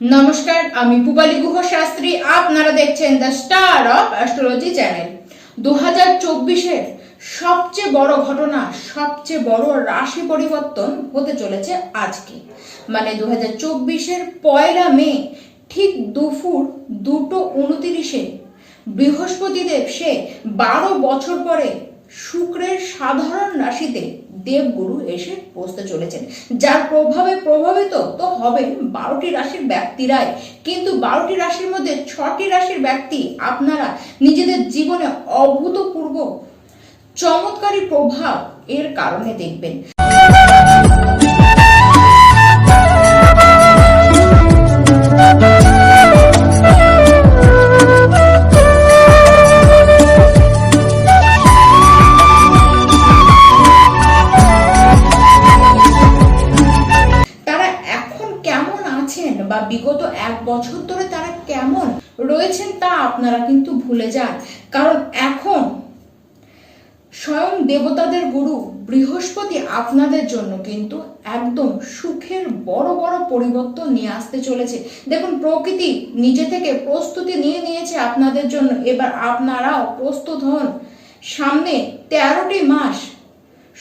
নমস্কার, আমি পুবালি গুহ শাস্ত্রী আপনারা দেখছেন the star of astrology channel. দু হাজার চব্বিশের সবচেয়ে বড় ঘটনা, সবচেয়ে বড় রাশি পরিবর্তন হতে চলেছে আজকে। মানে দু হাজার চব্বিশের পয়লা মে, ঠিক দুপুর দুটো উনতিরিশে বৃহস্পতিদেব সে বারো বছর পরে শুক্রের সাধারণ রাশিতে দেবগুরু এসে বসতে চলেছেন। যার প্রভাবে প্রভাবিত তো হবেন বারোটি রাশির ব্যক্তিরাই। কিন্তু বারোটি রাশির মধ্যে ছটি রাশির ব্যক্তি আপনারা নিজেদের জীবনে অভূতপূর্ব চমৎকারী প্রভাব এর কারণে দেখবেন। আপনারা কিন্তু ভুলে যান। কারণ এখন স্বয়ং দেবতাদের গুরু বৃহস্পতি আপনাদের জন্য কিন্তু একদম সুখের বড় বড় পরিবর্তন নিয়ে আসতে চলেছে। দেখুন, প্রকৃতি নিজে থেকে প্রস্তুতি নিয়ে নিয়েছে আপনাদের জন্য। এবার আপনারাও প্রস্তুত হন। সামনে তেরোটি মাস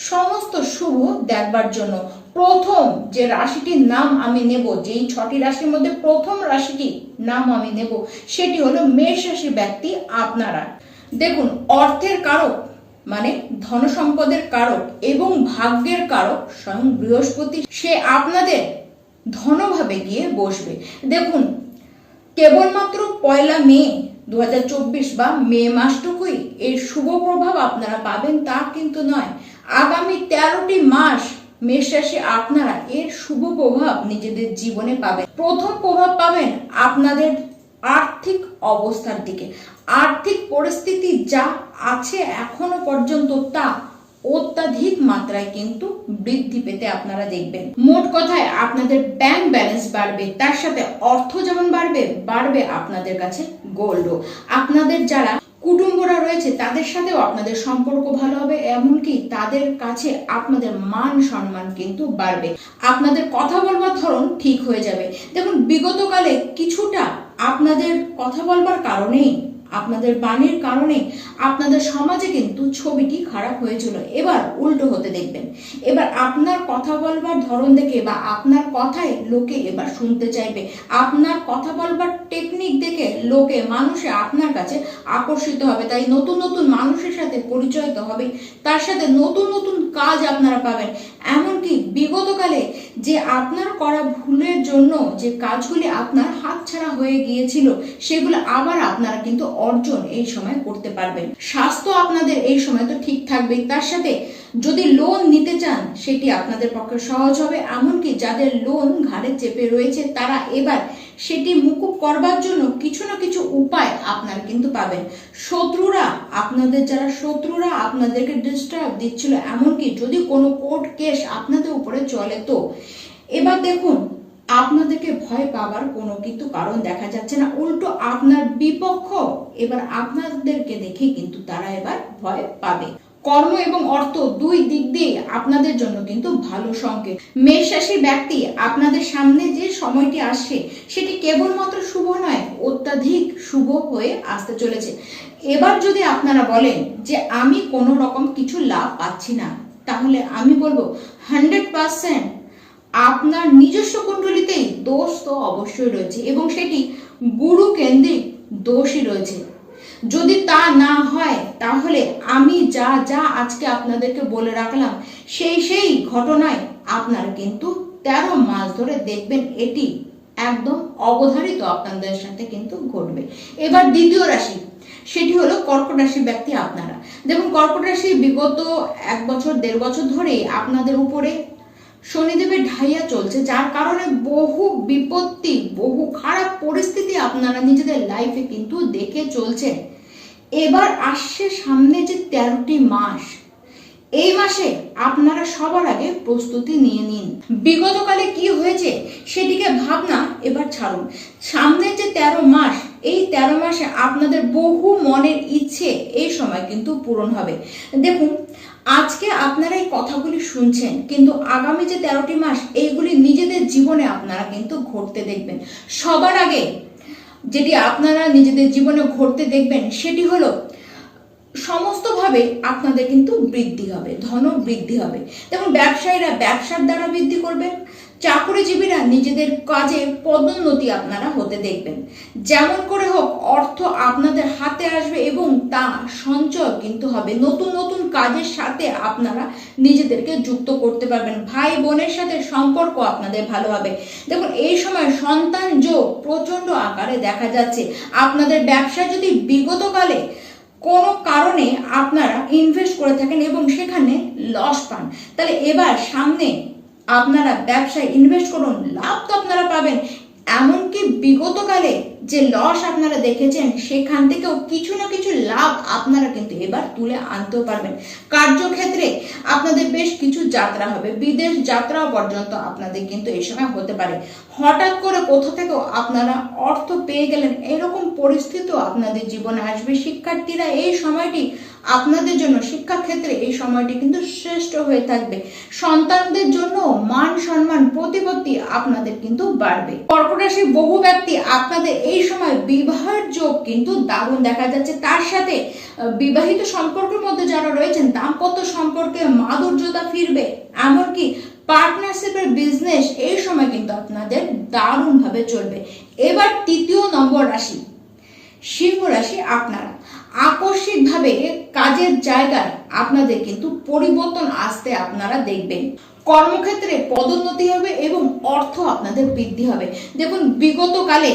সমস্ত শুভ দেখবার জন্য। প্রথম যে রাশিটির নাম আমি নেব, যেই ছটি রাশির মধ্যে প্রথম রাশিটি নাম আমি নেব, সেটি হলো মেষ রাশি ব্যক্তি আপনারা। দেখুন, অর্থের কারক মানে ধন সম্পদের কারক এবং ভাগ্যের কারক স্বয়ং বৃহস্পতি, সে আপনাদের ধনভাবে গিয়ে বসবে। দেখুন, কেবলমাত্র পয়লা মে দু হাজার চব্বিশ বা মে মাসটুকুই এর শুভ প্রভাব আপনারা পাবেন, তা কিন্তু নয়। আগামী তেরোটি মাস মেষ রাশি আপনারা এর শুভ প্রভাব নিজেদের জীবনে পাবেন। প্রথম প্রভাব পাবেন আপনাদের আর্থিক অবস্থার দিকে আর্থিক পরিস্থিতি যা আছে এখনও পর্যন্ত তা অত্যাধিক মাত্রায় কিন্তু বৃদ্ধি পেতে আপনারা দেখবেন। মোট কথায় আপনাদের ব্যাংক ব্যালেন্স বাড়বে, তার সাথে অর্থ যেমন বাড়বে বাড়বে আপনাদের কাছে গোল্ডও আপনাদের যারা কুটুম্বরা রয়েছে, তাদের সাথেও আপনাদের সম্পর্ক ভালো হবে, এমনকি তাদের কাছে আপনাদের মান সম্মান কিন্তু বাড়বে। আপনাদের কথা বলবার ধরন ঠিক হয়ে যাবে। দেখুন, বিগতকালে কিছুটা আপনাদের কথা বলবার কারণেই আপনাদের বাণীর কারণে আপনাদের সমাজে কিন্তু ছবিটি খারাপ হয়েছিল এবার উল্টো হতে দেখবেন। এবার আপনার কথা বলবার ধরন দেখে বা আপনার কথাই লোকে এবার শুনতে চাইবে। আপনার কথা বলবার টেকনিক দেখে লোকে, মানুষে আপনার কাছে আকর্ষিত হবে। তাই নতুন নতুন মানুষের সাথে পরিচয় তো হবে তার সাথে নতুন নতুন কাজ আপনারা পাবেন। এমনকি বিগতকালে যে আপনার করা ভুলের জন্য যে কাজগুলি আপনার হাতছাড়া হয়ে গিয়েছিল, সেগুলো আবার আপনারা কিন্তু অর্জন এই সময় করতে পারবেন। স্বাস্থ্য আপনাদের এই সময় তো ঠিক থাকবে তার সাথে যদি লোন নিতে চান, সেটি আপনাদের পক্ষে সহজ হবে। এমনকি যাদের লোন ঘাড়ে চেপে রয়েছে, তারা এবার সেটি মুকুব করবার জন্য কিছু না কিছু উপায় আপনারা কিন্তু পাবেন। শত্রুরা আপনাদের, যারা শত্রুরা আপনাদেরকে ডিস্টার্ব দিচ্ছিল, এমনকি যদি কোনো কোর্ট কেস আপনাদের উপরে চলে তো, এবার দেখুন, আপনাদেরকে ভয় পাবার কোনো কিন্তু কারণ দেখা যাচ্ছে না। উল্টো আপনার বিপক্ষ এবার আপনাদেরকে দেখে কিন্তু তারা এবার ভয় পাবে। কর্ম এবং অর্থ দুই দিক দিয়ে আপনাদের জন্য কিন্তু ভালো সংকেত। মেষ রাশির ব্যক্তি, আপনাদের সামনে যে সময়টি আসছে, সেটি কেবলমাত্র শুভ নয়, অত্যাধিক শুভ হয়ে আসতে চলেছে। এবার যদি আপনারা বলেন যে আমি কোনো রকম কিছু লাভ পাচ্ছি না, তাহলে আমি বলব, হান্ড্রেড পার্সেন্ট আপনার নিজস্ব কুণ্ডলিতেই দোষ তো অবশ্যই রয়েছে এবং সেটি গুরু কেন্দ্রিক দোষই রয়েছে। যদি তা না হয়, তাহলে আমি যা যা আজকে আপনাদেরকে বলে রাখলাম, সেই সেই ঘটনায় আপনারা কিন্তু তেরো মাস ধরে দেখবেন এটি একদম অবধারিত আপনাদের সাথে কিন্তু ঘটবে। এবার দ্বিতীয় রাশি, সেটি হলো কর্কট রাশির ব্যক্তি আপনারা। দেখুন, কর্কট রাশি বিগত এক বছর, দেড় বছর ধরে আপনাদের উপরে শনিদেবের ঢাইয়া চলছে, যার কারণে বহু বিপত্তি, বহু খারাপ পরিস্থিতি আপনারা নিজেদের লাইফে কিন্তু দেখে চলছেন। এবার আসছে সামনে যে তেরোটি মাস, এই মাসে আপনারা সবার আগে প্রস্তুতি নিয়ে নিন। বিগতকালে কি হয়েছে সেদিকে ভাবনা এবার ছাড়ুন। সামনে যে তেরো মাস, এই তেরো মাসে আপনাদের বহু মনের ইচ্ছে এই সময় কিন্তু পূরণ হবে। দেখুন আজকে আপনারা এই কথাগুলি শুনছেন, কিন্তু আগামী যে তেরোটি মাস, এইগুলি নিজেদের জীবনে আপনারা কিন্তু ঘটতে দেখবেন। সবার আগে যেটি আপনারা নিজেদের জীবনে ঘটতে দেখবেন, সেটি হলো সমস্তভাবে আপনাদের কিন্তু বৃদ্ধি হবে ধন বৃদ্ধি হবে। যেমন ব্যবসায়ীরা ব্যবসার দ্বারা বৃদ্ধি করবেন চাকরিজীবীরা নিজেদের কাজে পদোন্নতি আপনারা হতে দেখবেন। যেমন করে হোক, অর্থ আপনাদের হাতে আসবে এবং তা সঞ্চয় কিন্তু হবে। নতুন নতুন কাজের সাথে আপনারা নিজেদেরকে যুক্ত করতে পারবেন। ভাই বোনের সাথে সম্পর্ক আপনাদের ভালো হবে। দেখুন, এই সময় সন্তান যোগ প্রচণ্ড আকারে দেখা যাচ্ছে। আপনাদের ব্যবসা যদি বিগতকালে কোনো কারণে আপনারা ইনভেস্ট করে থাকেন এবং সেখানে লস পান। তাহলে এবার সামনে আপনারা ব্যবসায় ইনভেস্ট করুন, লাভ তো আপনারা পাবেন। এমনকি বিগতকালে যে লস আপনারা দেখেছেন, সেখান থেকেও কিছু না কিছু লাভ আপনারা কিন্তু এবার তুলে আনতেও পারবেন। কার্যক্ষেত্রে আপনাদের বেশ কিছু যাত্রা হবে। বিদেশ যাত্রাও পর্যন্ত আপনাদের কিন্তু এই সময় হতে পারে। হঠাৎ করে কোথা থেকেও আপনারা অর্থ পেয়ে গেলেন, এরকম পরিস্থিতিও আপনাদের জীবনে আসবে। শিক্ষার্থীরা এই সময়টি আপনাদের জন্য, শিক্ষাক্ষেত্রে এই সময়টি কিন্তু শ্রেষ্ঠ হয়ে থাকবে। সন্তানদের জন্য মান সম্মান, প্রতিপত্তি আপনাদের কিন্তু বাড়বে। কর্কট বহু ব্যক্তি আপনাদের এই সময় বিবাহের যোগ কিন্তু দারুণ দেখা যাচ্ছে। তার সাথে বিবাহিত সম্পর্কের মধ্যে যারা রয়েছেন, দাম্পত্য সম্পর্কে মাধুর্যতা ফিরবে, এমনকি পার্টনারশিপের বিজনেস এই সময় কিন্তু আপনাদের দারুণভাবে চলবে। এবার তৃতীয় নম্বর রাশি, সিংহ রাশি আপনারা। আকস্মিকভাবে কাজের জায়গায় আপনাদের কিন্তু পরিবর্তন আসতে আপনারা দেখবেন। কর্মক্ষেত্রে পদোন্নতি হবে এবং অর্থ আপনাদের বৃদ্ধি হবে। দেখুন বিগত কালে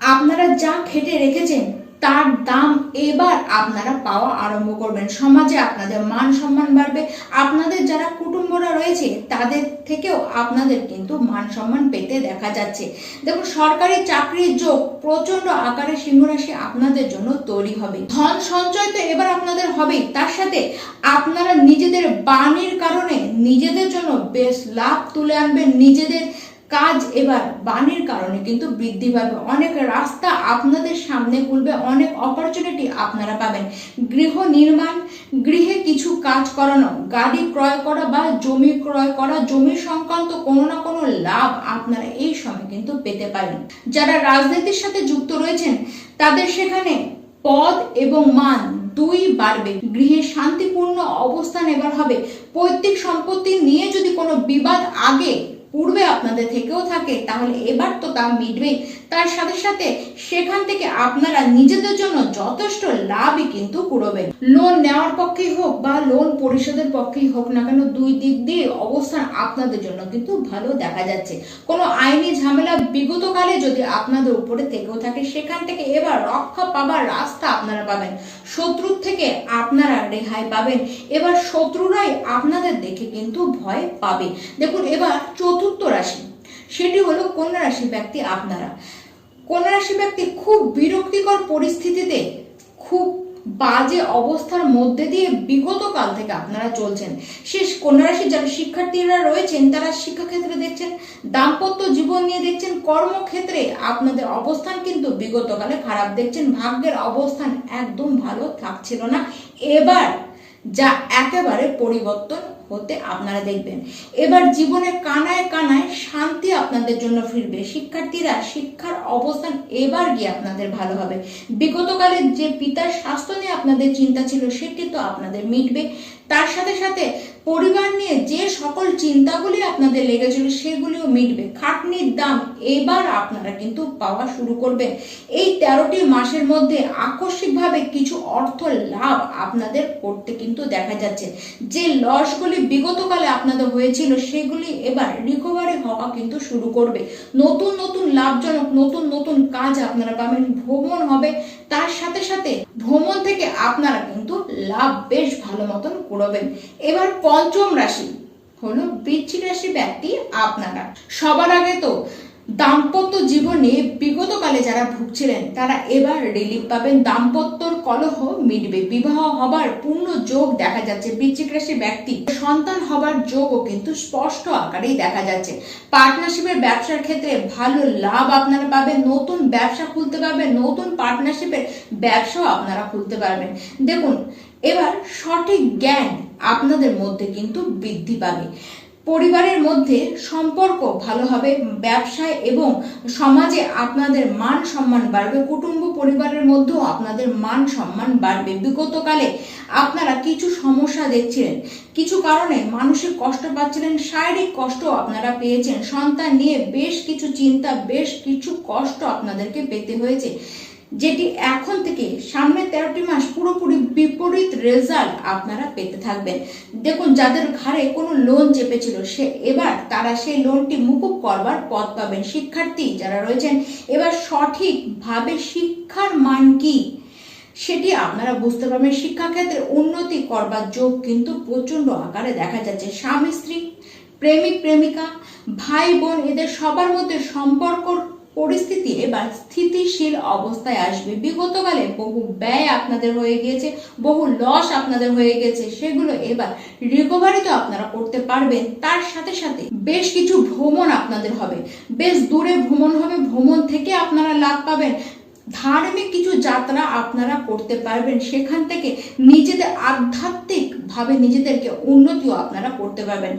আপনারা যা খেটে রেখেছেন, তার দাম এবার আপনারা পাওয়া আরম্ভ করবেন। সমাজে আপনাদের মান সম্মান বাড়বে। আপনাদের যারা কুটুম্বরা রয়েছে, তাদের থেকেও আপনাদের কিন্তু মান সম্মান পেতে দেখা যাচ্ছে। দেখুন, সরকারি চাকরির যোগ প্রচণ্ড আকারে সিংহরাশি আপনাদের জন্য তৈরি হবে। ধন সঞ্চয় তো এবার আপনাদের হবেই। তার সাথে আপনারা নিজেদের বাণীর কারণে নিজেদের জন্য বেশ লাভ তুলে আনবেন। নিজেদের কাজ এবার বাণীর কারণে কিন্তু বৃদ্ধি পাবে। অনেক রাস্তা আপনাদের সামনে খুলবে, অনেক অপরচুনিটি আপনারা পাবেন। গৃহ নির্মাণ, গৃহে কিছু কাজ করানো, গাড়ি ক্রয় করা বা জমি ক্রয় করা, জমি সংক্রান্ত কোনো না কোনো লাভ আপনারা এই সময় কিন্তু পেতে পারেন। যারা রাজনীতির সাথে যুক্ত রয়েছেন, তাদের সেখানে পদ এবং মান দুই বাড়বে। গৃহে শান্তিপূর্ণ অবস্থান এবার হবে। পৈতৃক সম্পত্তি নিয়ে যদি কোনো বিবাদ আগে পূর্বে আপনাদের থেকেও থাকে তাহলে এবার তো তা মিটবে তার সাথে সাথে সেখান থেকে আপনারা নিজেদের জন্য যথেষ্ট লাভই কিন্তু কুড়বেন। লোন নেওয়ার পক্ষেই হোক বা লোন পরিশোধের পক্ষেই হোক না কেন, দুই দিক দিয়ে অবস্থান আপনাদের জন্য কিন্তু ভালো দেখা যাচ্ছে। কোনো আইনি ঝামেলা বিগতকালে যদি আপনাদের উপরে থেকেও থাকে, সেখান থেকে এবার রক্ষা পাবার রাস্তা আপনারা পাবেন। শত্রুর থেকে আপনারা রেহাই পাবেন। এবার শত্রুরাই আপনাদের দেখে কিন্তু ভয় পাবে। দেখুন, এবার চতুর্থ রাশি। সেটি হলো কন্যা রাশি ব্যক্তি আপনারা। কন্যা রাশি ব্যক্তি খুব বিরক্তিকর পরিস্থিতিতে খুব বাজে অবস্থার মধ্যে দিয়ে বিগত কাল থেকে আপনারা চলছেন। শেষ কন্যা রাশির যারা শিক্ষার্থীরা রয়েছেন, তারা শিক্ষাক্ষেত্রে দেখছেন, দাম্পত্য জীবন নিয়ে দেখছেন, কর্মক্ষেত্রে আপনাদের অবস্থান কিন্তু বিগতকালে খারাপ। দেখছেন, ভাগ্যের অবস্থান একদম ভালো থাকছিল না। এবার যা একেবারে পরিবর্তন হতে আপনারা দেখবেন। এবার জীবনে কানায় কানায় শান্তি আপনাদের জন্য ফিরবে। শিক্ষার্থীরা শিক্ষার অবস্থান এবার গিয়ে আপনাদের ভালো হবে। বিগতকালে যে পিতার স্বাস্থ্য নিয়ে আপনাদের চিন্তা ছিল, সেটি তো আপনাদের মিটবে। তার সাথে সাথে পরিবার নিয়ে যে সকল চিন্তাগুলি আপনাদের লেগেছিল, সেগুলিও মিটবে। খাটনির দাম এবার আপনারা কিন্তু পাওয়া শুরু করবেন। এই তেরোটি মাসের মধ্যে আকস্মিকভাবে কিছু অর্থ লাভ আপনাদের করতে কিন্তু দেখা যাচ্ছে। যে লসগুলি বিগতকালে আপনাদের হয়েছিল, সেগুলি এবার রিকভারি হওয়া কিন্তু শুরু করবে। নতুন নতুন লাভজনক, নতুন নতুন কাজ আপনারা পাবেন। ভ্রমণ হবে, তার সাথে সাথে ভ্রমণ থেকে আপনারা কিন্তু লাভ বেশ ভালো মতন করবেন এবার পঞ্চম রাশি হলো বৃশ্চিক রাশি ব্যক্তি আপনারা। সবার আগে তো দাম্পত্য জীবনে বিগতকালে যারা ভুগছিলেন, তারা এবার রিলিফ পাবেন। দাম্পত্যর কলহ মিটবে। বিবাহ হবার পূর্ণ যোগ দেখা যাচ্ছে। বৃশ্চিক রাশি ব্যক্তি, সন্তান হবার যোগও কিন্তু স্পষ্ট আকারেই দেখা যাচ্ছে। পার্টনারশিপের ব্যবসার ক্ষেত্রে ভালো লাভ আপনারা পাবেন। নতুন ব্যবসা খুলতে পারবেন। নতুন পার্টনারশিপের ব্যবসাও আপনারা খুলতে পারবেন। দেখুন, এবার সঠিক জ্ঞান আপনাদের মধ্যে কিন্তু বৃদ্ধি পাবে। পরিবারের মধ্যে সম্পর্ক ভালো হবে, ব্যবসায় এবং সমাজে আপনাদের মান সম্মান বাড়বে, কুটুম্ব পরিবারের মধ্যেও আপনাদের মান সম্মান বাড়বে। বিগতকালে আপনারা কিছু সমস্যা দেখছিলেন, কিছু কারণে মানসিক কষ্ট পাচ্ছিলেন, শারীরিক কষ্ট আপনারা পেয়েছেন, সন্তান নিয়ে বেশ কিছু চিন্তা, বেশ কিছু কষ্ট আপনাদেরকে পেতে হয়েছে, যেটি এখন থেকে সামনে তেরোটি মাস পুরোপুরি বিপরীত রেজাল্ট আপনারা পেতে থাকবেন। দেখুন, যাদের ঘাড়ে কোনো লোন চেপেছিল, সে এবার তারা সেই লোনটি মুকুব করবার পথ পাবেন। শিক্ষার্থী যারা রয়েছেন, এবার সঠিকভাবে শিক্ষার মান কি? সেটি আপনারা বুঝতে পারবেন। শিক্ষাক্ষেত্রে উন্নতি করবার যোগ কিন্তু প্রচণ্ড আকারে দেখা যাচ্ছে। স্বামী, স্ত্রী, প্রেমিক, প্রেমিকা, ভাই, বোন, এদের সবার মধ্যে সম্পর্ক পরিস্থিতি এবার স্থিতিশীল অবস্থায় আসবে। বিগতকালে বহু ব্যয় আপনাদের হয়ে গিয়েছে বহু লস আপনাদের হয়ে গেছে। সেগুলো এবার রিকভারি তো আপনারা করতে পারবেন। তার সাথে সাথে বেশ কিছু ভ্রমণ আপনাদের হবে। বেশ দূরে ভ্রমণ হবে, ভ্রমণ থেকে আপনারা লাভ পাবেন। ধার্মিক কিছু যাত্রা আপনারা করতে পারবেন। সেখান থেকে নিজেদের আধ্যাত্মিক ভাবে নিজেদেরকে উন্নতিও আপনারা করতে পারবেন।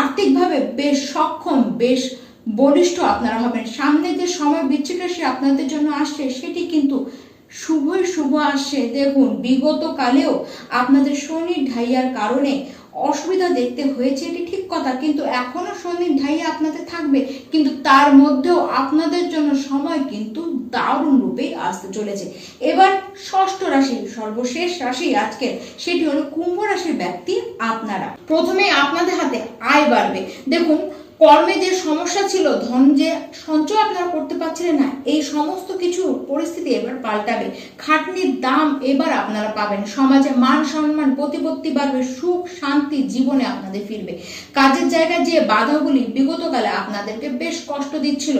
আর্থিকভাবে বেশ সক্ষম, বেশ বলিষ্ঠ আপনারা হবেন। সামনে যে সময় বিচ্ছিন্ন সে আপনাদের জন্য আসছে, সেটি কিন্তু শুভই শুভ আসছে। দেখুন, বিগত কালেও আপনাদের শনির ঢাইয়ার কারণে অসুবিধা দেখতে হয়েছে, এটি ঠিক কথা। কিন্তু এখনও শনির ঢাইয়া আপনাদের থাকবে। কিন্তু তার মধ্যেও আপনাদের জন্য সময় কিন্তু দারুণ রূপে আসতে চলেছে। এবার ষষ্ঠ রাশি, সর্বশেষ রাশি আজকে, সেটি হলো কুম্ভ রাশির ব্যক্তি আপনারা। প্রথমে আপনাদের হাতে আয় বাড়বে। দেখুন কর্মে যে সমস্যা ছিল, ধন যে সঞ্চয় আপনারা করতে পারছিলেন না, এই সমস্ত কিছু পরিস্থিতি এবার পাল্টাবে। খাটনির দাম এবার আপনারা পাবেন। সমাজে মান সম্মান, প্রতিপত্তি বাড়বে, সুখ, শান্তি জীবনে আপনাদের ফিরবে। কাজের জায়গায় যে বাধাগুলি বিগতকালে আপনাদেরকে বেশ কষ্ট দিচ্ছিল,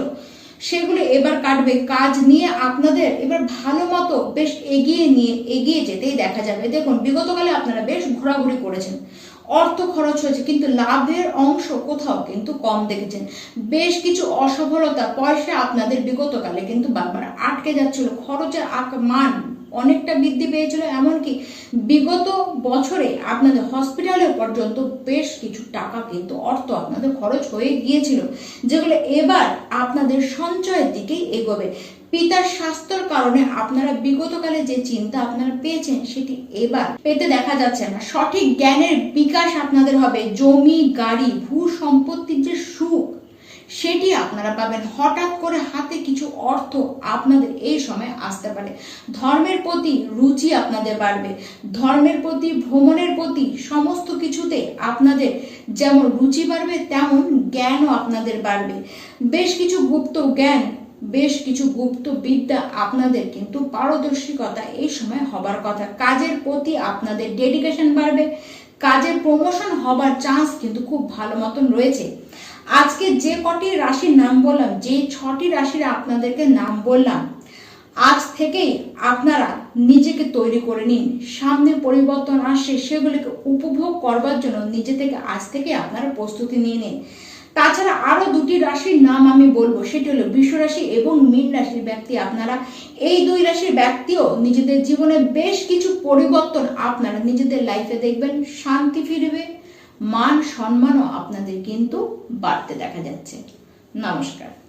সেগুলো এবার কাটবে। কাজ নিয়ে আপনাদের এবার ভালো মতো বেশ এগিয়ে নিয়ে, এগিয়ে যেতেই দেখা যাবে। দেখুন, বিগতকালে আপনারা বেশ ঘোরাঘুরি করেছেন। অর্থ খরচ হয়েছে, কিন্তু লাভের অংশ কোথাও কিন্তু কম দেখেছেন। বেশ কিছু অসফলতা পয়সা আপনাদের বিগতকালে কিন্তু বারবার আটকে যাচ্ছিল। খরচের আক- মান অনেকটা বৃদ্ধি পেয়েছিল, এমনকি বিগত বছরে আপনাদের হসপিটালে পর্যন্ত বেশ কিছু টাকা কিন্তু অর্থ আপনাদের খরচ হয়ে গিয়েছিল, যেগুলো এবার আপনাদের সঞ্চয়ের দিকেই এগোবে। পিতার স্বাস্থ্যর কারণে আপনারা বিগতকালে যে চিন্তা আপনারা পেয়েছেন, সেটি এবার পেতে দেখা যাচ্ছে না। সঠিক জ্ঞানের বিকাশ আপনাদের হবে। জমি, গাড়ি ভূ সম্পত্তির যে সুখ সেটি আপনারা পাবেন। হঠাৎ করে হাতে কিছু অর্থ আপনাদের এই সময় আসতে পারে। ধর্মের প্রতি রুচি আপনাদের বাড়বে। ধর্মের প্রতি, ভ্রমণের প্রতি সমস্ত কিছুতে আপনাদের যেমন রুচি বাড়বে, তেমন জ্ঞানও আপনাদের বাড়বে। বেশ কিছু গুপ্ত জ্ঞান, বেশ কিছু গুপ্ত বিদ্যা আপনাদের কিন্তু পারদর্শিকতা এই সময় হবার কথা। কাজের প্রতি আপনাদের ডেডিকেশন বাড়বে। কাজের প্রমোশন হবার চান্স কিন্তু খুব ভালো মতন রয়েছে। আজকে যে কটি রাশির নাম বললাম, যে ছটি রাশির আপনাদেরকে নাম বললাম, আজ থেকেই আপনারা নিজেকে তৈরি করে নিন। সামনে পরিবর্তন আসছে, সেগুলিকে উপভোগ করবার জন্য নিজে থেকে আজ থেকে আপনারা প্রস্তুতি নিয়ে নিন। তাছাড়া আরও দুটি রাশির নাম আমি বলব, সেটি হলো রাশি এবং মীন রাশির ব্যক্তি। আপনারা এই দুই রাশির ব্যক্তিও নিজেদের জীবনে বেশ কিছু পরিবর্তন আপনারা নিজেদের লাইফে দেখবেন, শান্তি ফিরবে মান সম্মানও আপনাদের কিন্তু বাড়তে দেখা যাচ্ছে। নমস্কার।